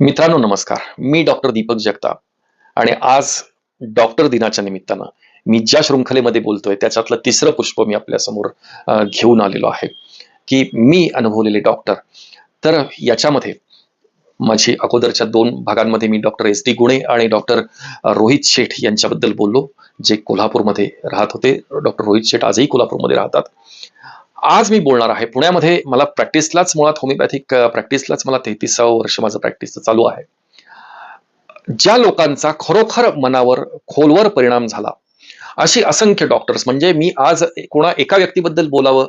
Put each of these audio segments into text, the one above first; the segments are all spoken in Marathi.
मित्रांनो नमस्कार. मी डॉक्टर दीपक जगताप आणि आज डॉक्टर दिनाच्या निमित्तानं मी ज्या शृंखलेमध्ये बोलतोय त्याच्यातलं तिसरं पुष्प मी आपल्यासमोर घेऊन आलेलो आहे की मी अनुभवलेले डॉक्टर. तर याच्यामध्ये माझी अगोदरच्या दोन भागांमध्ये मी डॉक्टर एस डी गुणे आणि डॉक्टर रोहित शेठ यांच्याबद्दल बोललो जे कोल्हापूरमध्ये राहत होते. डॉक्टर रोहित शेठ आजही कोल्हापूरमध्ये राहतात. आज मी बोलणार आहे. पुण्यामध्ये मला प्रॅक्टिसलाच मुळात होमिओपॅथिक प्रॅक्टिसलाच मला तेहतीसावं वर्ष माझं प्रॅक्टिस चालू आहे. ज्या लोकांचा खरोखर मनावर खोलवर परिणाम झाला अशी असंख्य डॉक्टर्स म्हणजे मी आज कोणा एका व्यक्तीबद्दल बोलावं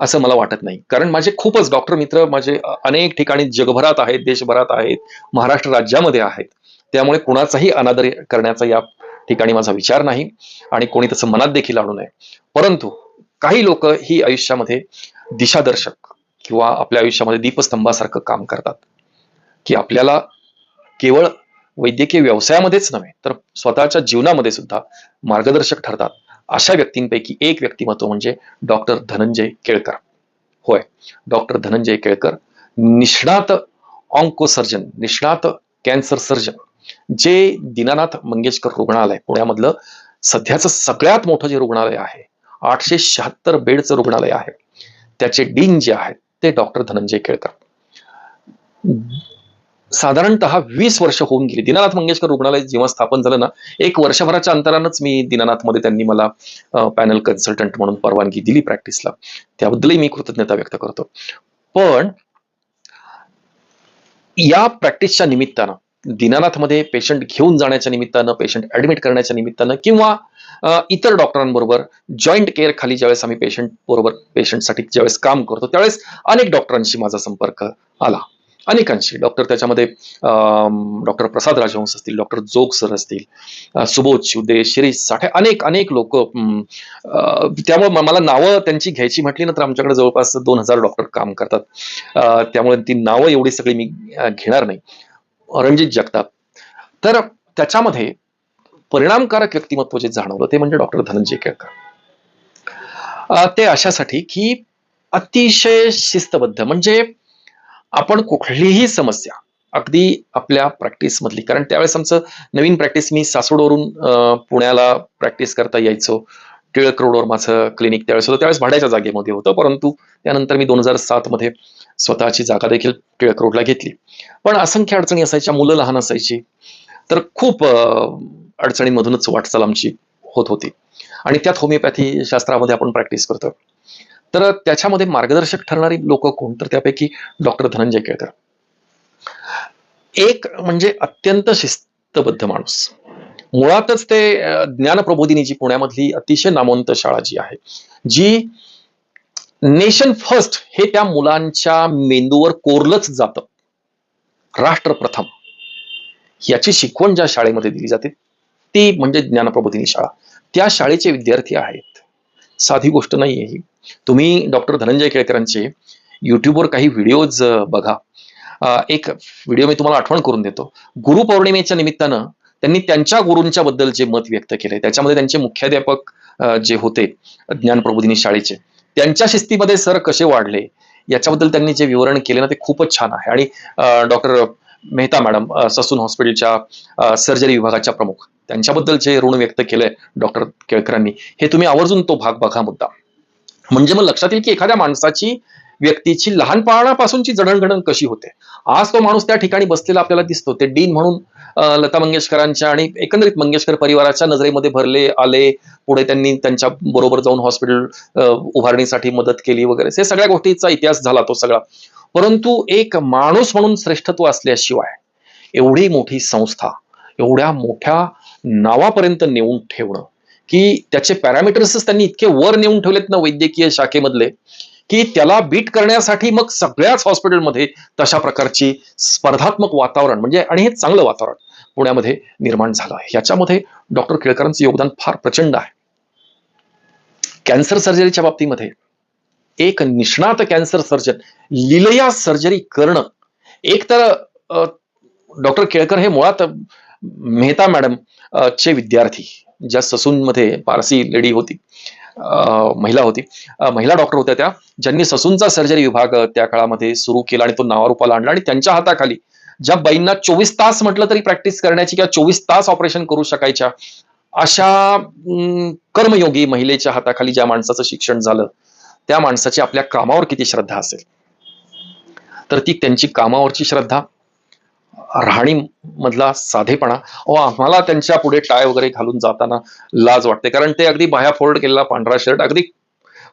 असं मला वाटत नाही. कारण माझे खूपच डॉक्टर मित्र माझे अनेक ठिकाणी जगभरात आहेत देशभरात आहेत महाराष्ट्र राज्यामध्ये आहेत. त्यामुळे कुणाचाही अनादर करण्याचा या ठिकाणी माझा विचार नाही आणि कोणी तसं मनात देखील आणू नये. परंतु काही लोक ही आयुष्यामध्ये दिशादर्शक किंवा आपल्या आयुष्यामध्ये दीपस्तंभासारखं काम करतात. की आपल्याला केवळ वैद्यकीय व्यवसायामध्येच नव्हे तर स्वतःच्या जीवनामध्ये सुद्धा मार्गदर्शक ठरतात. अशा व्यक्तींपैकी एक व्यक्तिमत्व म्हणजे डॉक्टर धनंजय केळकर. होय डॉक्टर धनंजय केळकर निष्णात ऑन्कोसर्जन निष्णात कॅन्सर सर्जन जे दीनानाथ मंगेशकर रुग्णालय पुण्यामधलं सध्याचं सगळ्यात मोठं जे रुग्णालय आहे आठशे शहात्तर बेडचं रुग्णालय आहे. त्याचे डीन जे आहेत ते डॉक्टर धनंजय केळकर. साधारणतः वीस वर्ष होऊन गेली. दीनानाथ मंगेशकर रुग्णालय जेव्हा स्थापन झालं ना एक वर्षभराच्या अंतरानंच मी दीनानाथमध्ये त्यांनी मला पॅनल कन्सल्टंट म्हणून परवानगी दिली प्रॅक्टिसला त्याबद्दलही मी कृतज्ञता व्यक्त करतो. पण या प्रॅक्टिसच्या निमित्तानं दिनानाथमध्ये पेशंट घेऊन जाण्याच्या निमित्तानं पेशंट ऍडमिट करण्याच्या निमित्तानं किंवा इतर डॉक्टरांबरोबर जॉईंट केअर खाली ज्यावेळेस आम्ही पेशंट बरोबर पेशंटसाठी ज्यावेळेस काम करतो त्यावेळेस अनेक डॉक्टरांशी माझा संपर्क आला. अनेकांशी. डॉक्टर त्याच्यामध्ये डॉक्टर प्रसाद राजवंश असतील डॉक्टर जोग सर असतील सुबोध शिवदे शिरीष साठे अनेक अनेक लोक त्यामुळे मला नावं त्यांची घ्यायची म्हटली ना तर आमच्याकडे जवळपास दोन हजार डॉक्टर काम करतात. त्यामुळे ती नावं एवढी सगळी मी घेणार नाही. रणजित जगताप. तर त्याच्यामध्ये परिणामकारक व्यक्तिमत्व जे जाणवलं ते म्हणजे डॉक्टर धनंजय केळकर. ते अशासाठी की अतिशय शिस्तबद्ध म्हणजे आपण कुठलीही समस्या अगदी आपल्या प्रॅक्टिस मधली कारण त्यावेळेस आमचं नवीन प्रॅक्टिस मी सासवडवरून पुण्याला प्रॅक्टिस करता यायचो. टिळक रोडवर माझं क्लिनिक त्यावेळेस होतं. त्यावेळेस भाड्याच्या जागेमध्ये होतं परंतु त्यानंतर मी दोन हजार सात मध्ये स्वतःची जागा देखील टिळक रोडला घेतली. पण असंख्य अडचणी असायच्या मुलं लहान असायची. तर खूप अडचणींमधूनच वाटचाल आमची होत होती. आणि त्यात होमिओपॅथी शास्त्रामध्ये आपण प्रॅक्टिस करतो. तर त्याच्यामध्ये मार्गदर्शक ठरणारी लोक कोण? तर त्यापैकी डॉक्टर धनंजय केळकर. एक म्हणजे अत्यंत शिस्तबद्ध माणूस. मुळातच ते ज्ञानप्रबोधिनी जी पुण्यामधली अतिशय नामवंत शाळा जी आहे जी नेशन फर्स्ट हे त्या मुलांच्या मेंदूवर कोरलंच जातं. राष्ट्र प्रथम. याची शिकवण ज्या शाळेमध्ये दिली जाते ती म्हणजे ज्ञानप्रबोधिनी शाळा. त्या शाळेचे विद्यार्थी आहेत. साधी गोष्ट नाहीये ही. तुम्ही डॉक्टर धनंजय केळकरांचे युट्यूबवर काही व्हिडिओज बघा. एक व्हिडिओ मी तुम्हाला आठवण करून देतो. गुरुपौर्णिमेच्या निमित्तानं त्यांनी त्यांच्या गुरूंच्या बद्दल जे मत व्यक्त केले त्याच्यामध्ये त्यांचे मुख्याध्यापक जे होते ज्ञानप्रबोधिनी शाळेचे त्यांच्या शिस्तीमध्ये सर कसे वाढले याच्याबद्दल त्यांनी जे विवरण केले ना ते खूपच छान आहे. आणि डॉक्टर मेहता मॅडम ससून हॉस्पिटलच्या सर्जरी विभागाच्या प्रमुख. त्यांच्याबद्दल जे ऋण व्यक्त केलंय डॉक्टर केळकरांनी. हे तुम्ही आवर्जून तो भाग बघा मुद्दा. म्हणजे मग लक्षात येईल की एखाद्या माणसाची व्यक्तीची लहानपणापासूनची जडणघडण कशी होते? आज तो माणूस त्या ठिकाणी बसलेला आपल्याला दिसतो. ते डीन म्हणून लता मंगेशकरांच्या आणि एकंदरीत मंगेशकर परिवाराच्या नजरेमध्ये भरले आले पुढे त्यांनी त्यांच्या बरोबर जाऊन हॉस्पिटल उभारणीसाठी मदत केली वगैरे. हे सगळ्या गोष्टीचा इतिहास झाला तो सगळा. परंतु एक माणूस म्हणून श्रेष्ठत्व असल्याशिवाय एवढी मोठी संस्था एवढ्या मोठ्या नावापर्यंत नेऊन ठेवणं की त्याचे पॅरामीटर्सच त्यांनी इतके वर नेऊन ठेवलेत ना वैद्यकीय शाखेमधले की त्याला बीट करण्यासाठी मग सगळ्याच हॉस्पिटलमध्ये तशा प्रकारची स्पर्धात्मक वातावरण म्हणजे आणि हे चांगलं वातावरण पुण्यामध्ये निर्माण झालं आहे. याच्यामध्ये डॉक्टर केळकरांचं योगदान फार प्रचंड आहे. कॅन्सर सर्जरीच्या बाबतीमध्ये एक निष्णात कॅन्सर सर्जन लिलया सर्जरी करणं. एक तर डॉक्टर केळकर हे मुळात मेहता मॅडम चे विद्यार्थी ज्या ससूनमध्ये पारसी लेडी होती महिला होती. महिला डॉक्टर होत्या त्या ज्यांनी ससूनचा सर्जरी विभाग त्या काळामध्ये सुरू केला आणि तो नावारूपाला आणला आणि त्यांच्या हाताखाली ज्या बाईंना चोवीस तास म्हटलं तरी प्रॅक्टिस करण्याची किंवा चोवीस तास ऑपरेशन करू शकायच्या अशा कर्मयोगी महिलेच्या हाताखाली ज्या माणसाचं शिक्षण झालं त्या माणसाची आपल्या कामावर किती श्रद्धा असेल? तर ती त्यांची कामावरची श्रद्धा राहणी मधला साधेपणा अहो आम्हाला त्यांच्या पुढे टाय वगैरे घालून जाताना लाज वाटते. कारण ते अगदी बाह्या फोल्ड केलेला पांढरा शर्ट अगदी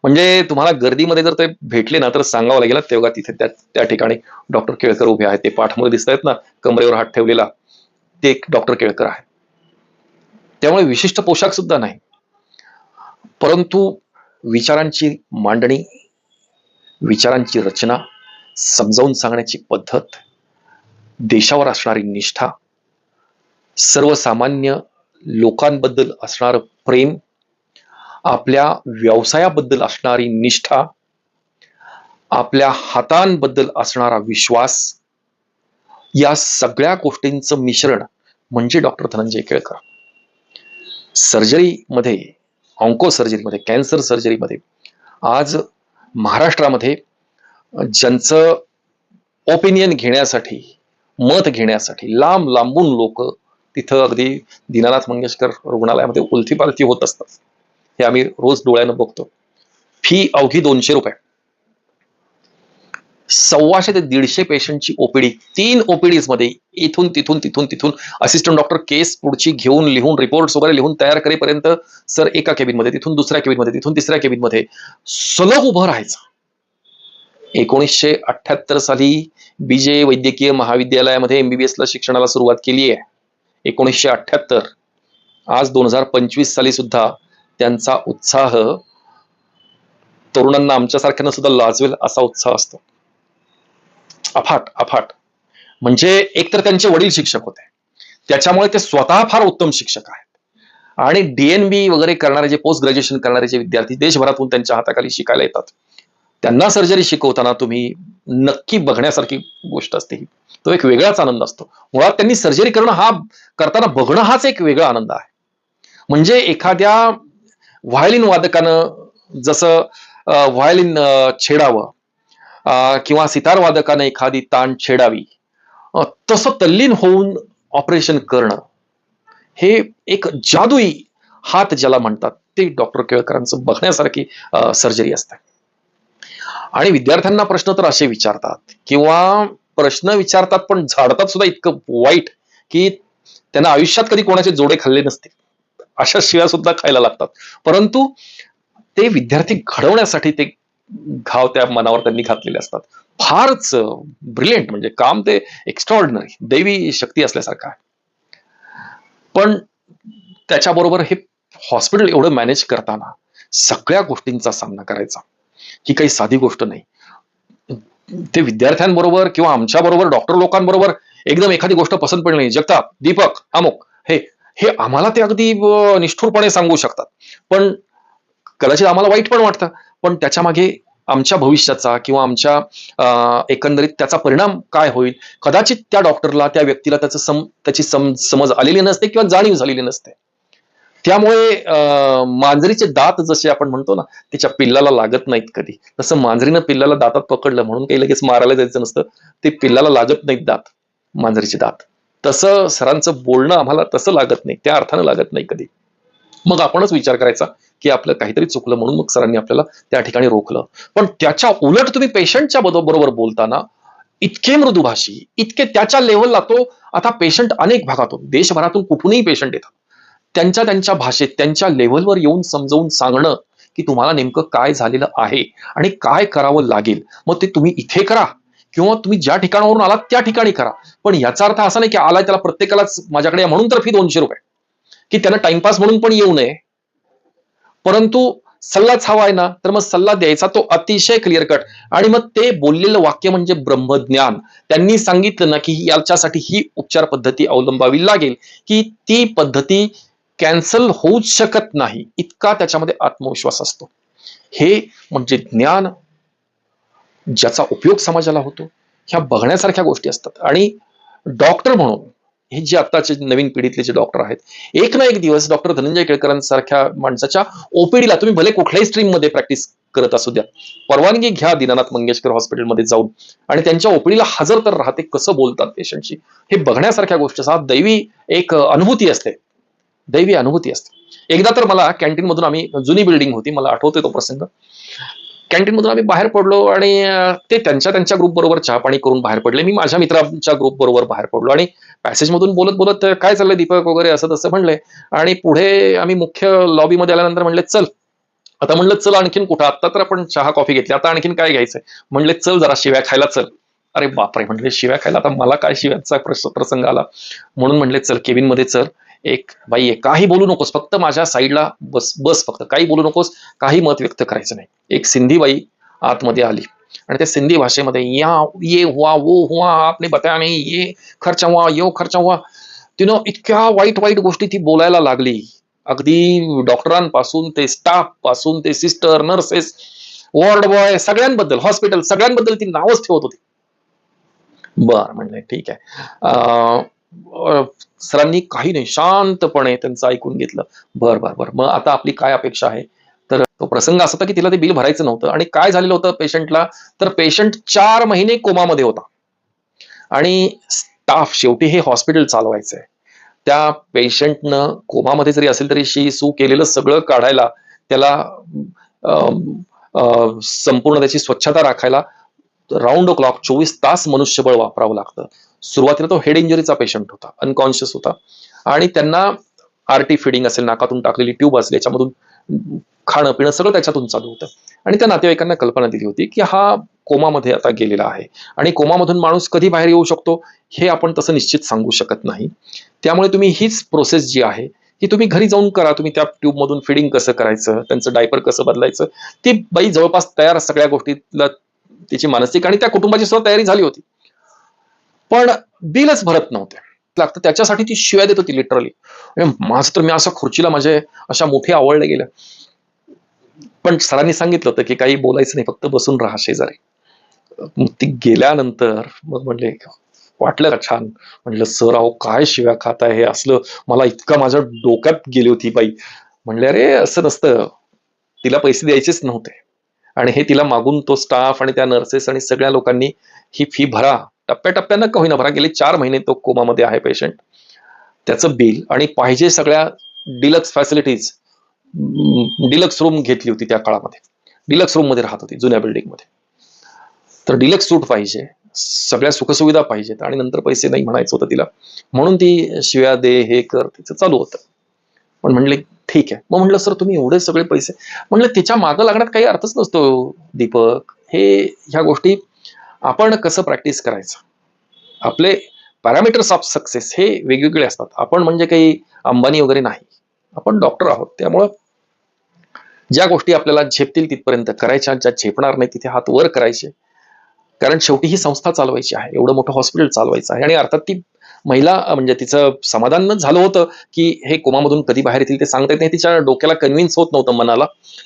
म्हणजे तुम्हाला गर्दीमध्ये जर ते भेटले ना तर सांगावं लागेल तेव्हा तिथे त्या त्या ठिकाणी डॉक्टर केळकर उभे आहेत? ते पाठमध्ये दिसत आहेत ना कमरेवर हात ठेवलेला. ते एक डॉक्टर केळकर आहे त्यामुळे विशिष्ट पोशाख सुद्धा नाही. परंतु विचारांची मांडणी विचारांची रचना समजावून सांगण्याची पद्धत देशावर असणारी निष्ठा सर्वसामान्य लोकांबद्दल असणारं प्रेम आपल्या व्यवसायाबद्दल असणारी निष्ठा आपल्या हातांबद्दल असणारा विश्वास या सगळ्या गोष्टींचं मिश्रण म्हणजे डॉक्टर धनंजय केळकर. सर्जरीमध्ये ऑन्को सर्जरीमध्ये कॅन्सर सर्जरीमध्ये आज महाराष्ट्रामध्ये ज्यांचं ओपिनियन घेण्यासाठी मत घेण्यासाठी लांब लांबून लोक तिथं अगदी दीनानाथ मंगेशकर रुग्णालयामध्ये उलथीपालथी होत असतात. हे आम्ही रोज डोळ्यानं बघतो. फी अवघी दोनशे रुपये. सव्वाशे ते दीडशे पेशंटची ओपीडी तीन ओपीडीजमध्ये इथून तिथून तिथून तिथून असिस्टंट डॉक्टर केस पुढची घेऊन लिहून रिपोर्ट्स वगैरे लिहून तयार करेपर्यंत सर एका केबिनमध्ये तिथून दुसऱ्या केबिनमध्ये तिथून तिसऱ्या केबिनमध्ये सलग उभं राहायचं. एकोणीसशे अठ्ठ्याहत्तर साली बीजे वैद्यकीय महाविद्यालयामध्ये एमबीबीएस ला शिक्षणाला सुरुवात केली आहे. एकोणीसशे अठ्ठ्याहत्तर आज दोन हजार पंचवीस साली सुद्धा त्यांचा उत्साह तरुणांना आमच्यासारख्यांना सुद्धा लाजवेल असा उत्साह असतो. अफाट अफाट. म्हणजे एकतर त्यांचे वडील शिक्षक होते. त्याच्यामुळे ते स्वतः फार उत्तम शिक्षक आहेत. आणि डीएनबी वगैरे करणारे जे पोस्ट ग्रॅज्युएशन करणारे जे विद्यार्थी देशभरातून त्यांच्या हाताखाली शिकायला येतात. त्यांना सर्जरी शिकवताना तुम्ही नक्की बघण्यासारखी गोष्ट असते ही. तो एक वेगळाच आनंद असतो. मुळात त्यांनी सर्जरी करणं हा करताना बघणं हाच एक वेगळा आनंद आहे. म्हणजे एखाद्या व्हायलिन वादकानं जसं व्हायलिन छेडावं किंवा सितारवादकानं एखादी ताण छेडावी. तसं तल्लीन होऊन ऑपरेशन करणं हे एक जादुई हात ज्याला म्हणतात ते डॉक्टर केळकरांचं बघण्यासारखी सर्जरी असते. आणि विद्यार्थ्यांना प्रश्न तर असे विचारतात किंवा प्रश्न विचारतात पण झाडतात सुद्धा इतकं वाईट की त्यांना आयुष्यात कधी कोणाचे जोडे खाल्ले नसते अशा शिव्या सुद्धा खायला लागतात. परंतु ते विद्यार्थी घडवण्यासाठी ते घाव त्या मनावर त्यांनी घातलेले असतात. फारच ब्रिलियंट म्हणजे काम ते एक्स्ट्रॉर्डिनरी दैवी शक्ती असल्यासारखं आहे. पण त्याच्याबरोबर हे हॉस्पिटल एवढं मॅनेज करताना सगळ्या गोष्टींचा सामना करायचा. ही काही साधी गोष्ट नाही. ते विद्यार्थ्यांबरोबर किंवा आमच्याबरोबर डॉक्टर लोकांबरोबर एकदम एखादी गोष्ट पसंत पडली नाही. जगताप दीपक अमुक हे हे आम्हाला ते अगदी निष्ठुरपणे सांगू शकतात. पण कदाचित आम्हाला वाईट पण वाटतं. पण त्याच्यामागे आमच्या भविष्याचा किंवा आमच्या एकंदरीत त्याचा परिणाम काय होईल? कदाचित त्या डॉक्टरला त्या व्यक्तीला त्याचं सम त्याची सम समज आलेली नसते किंवा जाणीव झालेली नसते. त्यामुळे अं, मांजरीचे दात जसे आपण म्हणतो ना त्याच्या पिल्लाला लागत नाहीत कधी. तसं मांजरीनं पिल्लाला दातात पकडलं म्हणून काही लगेच मारायला जायचं नसतं. ते पिल्लाला लागत नाहीत दात मांजरीचे दात. तसं सरांचं बोलणं आम्हाला तसं लागत नाही. त्या अर्थानं लागत नाही कधी. मग आपणच विचार करायचा की आपलं काहीतरी चुकलं म्हणून मग सरांनी आपल्याला त्या ठिकाणी रोखलं. पण त्याच्या उलट तुम्ही पेशंटच्या बरोबर बोलताना इतके मृदुभाषी इतके त्याच्या लेवलला तो आता पेशंट अनेक भागातून देशभरातून कुठूनही पेशंट येतात. त्यांच्या त्यांच्या भाषेत त्यांच्या लेवलवर येऊन समजावून सांगणं की तुम्हाला नेमकं काय झालेलं आहे आणि काय करावं लागेल. मग ते तुम्ही इथे करा किंवा तुम्ही ज्या ठिकाणावरून आलात त्या ठिकाणी करा. पण याचा अर्थ असा नाही की आलाय त्याला प्रत्येकालाच माझ्याकडे म्हणून तर फी दोनशे रुपये. की त्यांना टाइमपास म्हणून पण येऊ नये. परंतु सल्लाच हवा आहे ना तर मग सल्ला द्यायचा तो अतिशय क्लिअर कट आणि मग ते बोललेलं वाक्य म्हणजे ब्रह्मज्ञान. त्यांनी सांगितलं ना की याच्यासाठी ही उपचार पद्धती अवलंबावी लागेल की ती पद्धती कॅन्सल होऊच शकत नाही. इतका त्याच्यामध्ये आत्मविश्वास असतो. हे म्हणजे ज्ञान ज्याचा उपयोग समाजाला होतो. ह्या बघण्यासारख्या गोष्टी असतात. आणि डॉक्टर म्हणून हे जे आत्ताचे नवीन पिढीतले जे डॉक्टर आहेत एक ना एक दिवस डॉक्टर धनंजय केळकरांसारख्या माणसाच्या ओपीडीला तुम्ही भले कुठल्याही स्ट्रीममध्ये प्रॅक्टिस करत असू द्या परवानगी घ्या दीनानाथ मंगेशकर हॉस्पिटलमध्ये जाऊन. आणि त्यांच्या ओपीडीला हजर तर राहते कसं बोलतात पेशंटशी हे बघण्यासारख्या गोष्ट हा दैवी एक अनुभूती असते. दैवी अनुभूती असते. एकदा तर मला कॅन्टीन मधून आम्ही जुनी बिल्डिंग होती मला आठवतोय तो प्रसंग. कॅन्टीन मधून आम्ही बाहेर पडलो आणि ते त्यांच्या त्यांच्या ग्रुप बरोबर चहा पाणी करून बाहेर पडले. मी माझ्या मित्रांच्या ग्रुप बरोबर बाहेर पडलो. आणि पॅसेज मधून बोलत बोलत काय चाललंय दीपक वगैरे असं तसं म्हणले. आणि पुढे आम्ही मुख्य लॉबीमध्ये आल्यानंतर म्हणले चल. आता म्हणलं चल आणखीन कुठं? आता तर आपण चहा कॉफी घेतली. आता आणखीन काय घ्यायचंय? म्हणले चल जरा शिव्या खायला चल. अरे बापरे. म्हणले शिव्या खायला? आता मला काय शिव्याचा प्रसंग आला? म्हणून म्हणले चल केबिनमध्ये चल. एक बाई आहे काही बोलू नकोस. फक्त माझ्या साईडला बस बस फक्त. काही बोलू नकोस. काही मत व्यक्त करायचं नाही. एक सिंधी बाई आतमध्ये आली. आणि त्या सिंधी भाषेमध्ये या ये हुआ वो हुआ आपने बताया नाही. ये खर्च हुआ यो खर्च हुआ. तिनं इतक्या वाईट वाईट गोष्टी ती बोलायला लागली. अगदी डॉक्टरांपासून ते स्टाफपासून ते सिस्टर नर्सेस वॉर्ड बॉय सगळ्यांबद्दल हॉस्पिटल सगळ्यांबद्दल ती नावच ठेवत होती. बर म्हणले ठीक आहे. सरांनी काही नाही शांतपणे त्यांचं ऐकून घेतलं. बर बर बर. मग आता आपली काय अपेक्षा आहे? तर तो प्रसंग असा होता की तिला ते बिल भरायचं नव्हतं आणि काय झालेलं होतं पेशंटला? तर पेशंट चार महिने कोमामध्ये होता. आणि स्टाफ शेवटी हे हॉस्पिटल चालवायचंय. त्या पेशंटनं कोमामध्ये जरी असेल तरी शी सू केलेलं सगळं काढायला त्याला अं, अं, संपूर्ण त्याची स्वच्छता राखायला राऊंड क्लॉक चोवीस तास मनुष्यबळ वापरावं लागतं. सुरुवातीला तो हेड इंजुरीचा पेशंट होता अनकॉन्शियस होता. आणि त्यांना आरटी फिडिंग असेल नाकातून टाकलेली ट्यूब असेल याच्यामधून खाणं पिणं सगळं त्याच्यातून चालू होतं. आणि त्या नातेवाईकांना कल्पना दिली होती की हा कोमामध्ये आता गेलेला आहे. आणि कोमामधून माणूस कधी बाहेर येऊ शकतो हे आपण तसं निश्चित सांगू शकत नाही. त्यामुळे तुम्ही हीच प्रोसेस जी आहे की तुम्ही घरी जाऊन करा. तुम्ही त्या ट्यूबमधून फिडिंग कसं करायचं त्यांचं डायपर कसं बदलायचं ती बाई जवळपास तयार सगळ्या गोष्टीला तिची मानसिक आणि त्या कुटुंबाची सुद्धा तयारी झाली होती. पण बिलच भरत नव्हते. लागतं त्याच्यासाठी ती शिव्या देत होती लिटरली म्हणजे माझं तर मी असं खुर्चीला माझे अशा मोठे आवडले गेल्या पण सरांनी सांगितलं होतं की काही बोलायचं नाही फक्त बसून राहा शेजारी. मग ती गेल्यानंतर मग म्हणले वाटलं का छान? म्हणलं सर अहो काय शिव्या खाताय हे असलं मला इतकं माझ्या डोक्यात गेली होती बाई. म्हणले अरे असं नसतं. तिला पैसे द्यायचेच नव्हते. आणि हे तिला मागून तो स्टाफ आणि त्या नर्सेस आणि सगळ्या लोकांनी ही फी भरा. टप्प्याटप्प्यानं का होईना भरा गेले चार महिने तो कोमामध्ये आहे पेशंट त्याचं बिल आणि पाहिजे सगळ्या डिलक्स फॅसिलिटीज डिलक्स रूम घेतली होती त्या काळामध्ये. डिलक्स रूममध्ये राहत होती जुन्या बिल्डिंगमध्ये. तर डिलक्स सूट पाहिजे सगळ्या सुखसुविधा पाहिजेत आणि नंतर पैसे नाही म्हणायचं होतं तिला. म्हणून ती शिव्या दे हे कर तिचं चालू होतं. पण म्हणले ठीक आहे. मग म्हटलं सर तुम्ही एवढे सगळे पैसे म्हणलं तिच्या मागं लागण्यात काही अर्थच नसतो दीपक. हे ह्या गोष्टी आपण कसं प्रॅक्टिस करायचं? आपले पॅरामीटर्स ऑफ सक्सेस हे वेगवेगळे असतात. आपण म्हणजे काही अंबानी वगैरे नाही. आपण डॉक्टर आहोत. त्यामुळं ज्या गोष्टी आपल्याला झेपतील तिथपर्यंत करायच्या ज्या झेपणार नाही तिथे हात वर करायचे. कारण शेवटी ही संस्था चालवायची आहे. एवढं मोठं हॉस्पिटल चालवायचं आहे. आणि अर्थात ती महिला म्हणजे तिचं समाधान झालं होतं की हे कोमामधून कधी बाहेर येतील ते सांगता येत नाही. तिच्या डोक्याला कन्व्हिन्स होत नव्हतं मनाला.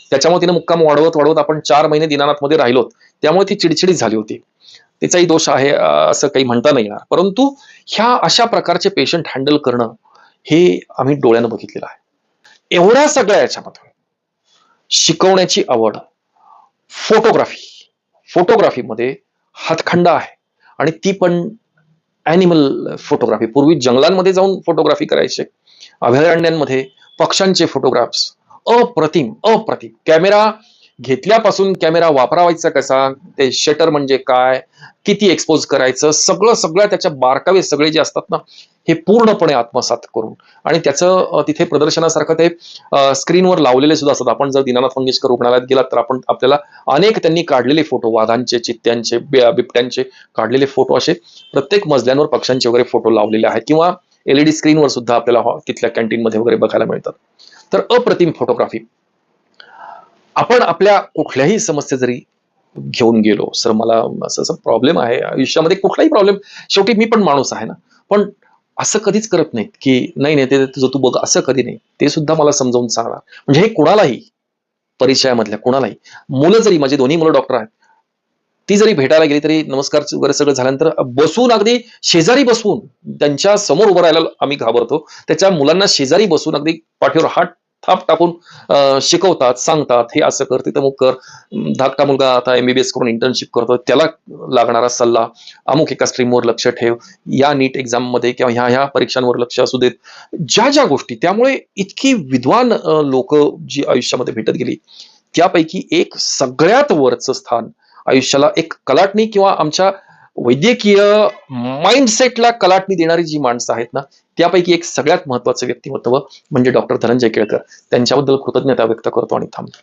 त्याच्यामुळे तिने मुक्काम वाढवत वाढवत आपण चार महिने दिनानाथमध्ये राहिलोत. त्यामुळे ती चिडचिडी झाली होती. तिचाही दोष आहे असं काही म्हणता नाही येणार. परंतु ह्या अशा प्रकारचे पेशंट हँडल करणं हे आम्ही डोळ्यानं बघितलेलं आहे. एवढ्या सगळ्या याच्यामध्ये शिकवण्याची आवड फोटोग्राफी फोटोग्राफीमध्ये हातखंडा आहे. आणि ती पण ॲनिमल फोटोग्राफी पूर्वी जंगलांमध्ये जाऊन फोटोग्राफी करायचे अभयारण्यांमध्ये पक्ष्यांचे फोटोग्राफ्स अप्रतिम अप्रतिम. कॅमेरा घेतल्यापासून कॅमेरा वापरावायचा कसा? ते शटर म्हणजे काय? किती एक्सपोज करायचं? सगळं सगळं त्याच्या बारकावे सगळे जे असतात ना हे पूर्णपणे आत्मसात करून. आणि त्याचं तिथे प्रदर्शनासारखं ते स्क्रीनवर लावलेले सुद्धा असतात. आपण जर दीनानाथ मंगेशकर रुग्णालयात गेलात तर आपण आपल्याला अनेक त्यांनी काढलेले फोटो वाघांचे चित्त्यांचे बिबट्यांचे काढलेले फोटो असे प्रत्येक मजल्यांवर पक्ष्यांचे वगैरे फोटो लावलेले आहेत. किंवा एलईडी स्क्रीनवर सुद्धा आपल्याला तिथल्या कॅन्टीनमध्ये वगैरे बघायला मिळतात. तर अप्रतिम फोटोग्राफी आपण आपल्या कुठल्याही समस्या जरी घेऊन गेलो सर मला असं असं प्रॉब्लेम आहे. आयुष्यामध्ये कुठलाही प्रॉब्लेम शेवटी मी पण माणूस आहे ना. पण असं कधीच करत नाहीत की नाही नाही ते तुझं तू बघ. असं कधी नाही. ते सुद्धा मला समजावून सांगणार म्हणजे हे कुणालाही परिचयामधल्या कुणालाही मुलं जरी माझी दोन्ही मुलं डॉक्टर आहेत ती जरी भेटायला गेली तरी नमस्कार वगैरे सगळं झाल्यानंतर बसून अगदी शेजारी बसून त्यांच्यासमोर उभं राहायला आम्ही घाबरतो. त्याच्या मुलांना शेजारी बसून अगदी पाठीवर हात थाप टाकून शिकवतात सांगतात हे असं कर तिथं मग कर. धाकटा मुलगा आता एमबीबीएस करून इंटर्नशिप करतो त्याला लागणारा सल्ला अमुक एका स्ट्रीमवर लक्ष ठेव. या नीट एक्झाममध्ये किंवा ह्या ह्या परीक्षांवर लक्ष असू देत. ज्या ज्या गोष्टी त्यामुळे इतकी विद्वान लोक जी आयुष्यामध्ये भेटत गेली त्यापैकी एक सगळ्यात वरचं स्थान आयुष्याला एक कलाटणी किंवा आमच्या वैद्यकीय माइंडसेटला कलाटणी देणारी जी माणसं आहेत ना त्यापैकी एक सगळ्यात महत्वाचं व्यक्तिमत्व म्हणजे डॉक्टर धनंजय केळकर. त्यांच्याबद्दल कृतज्ञता व्यक्त करतो आणि थांबतो.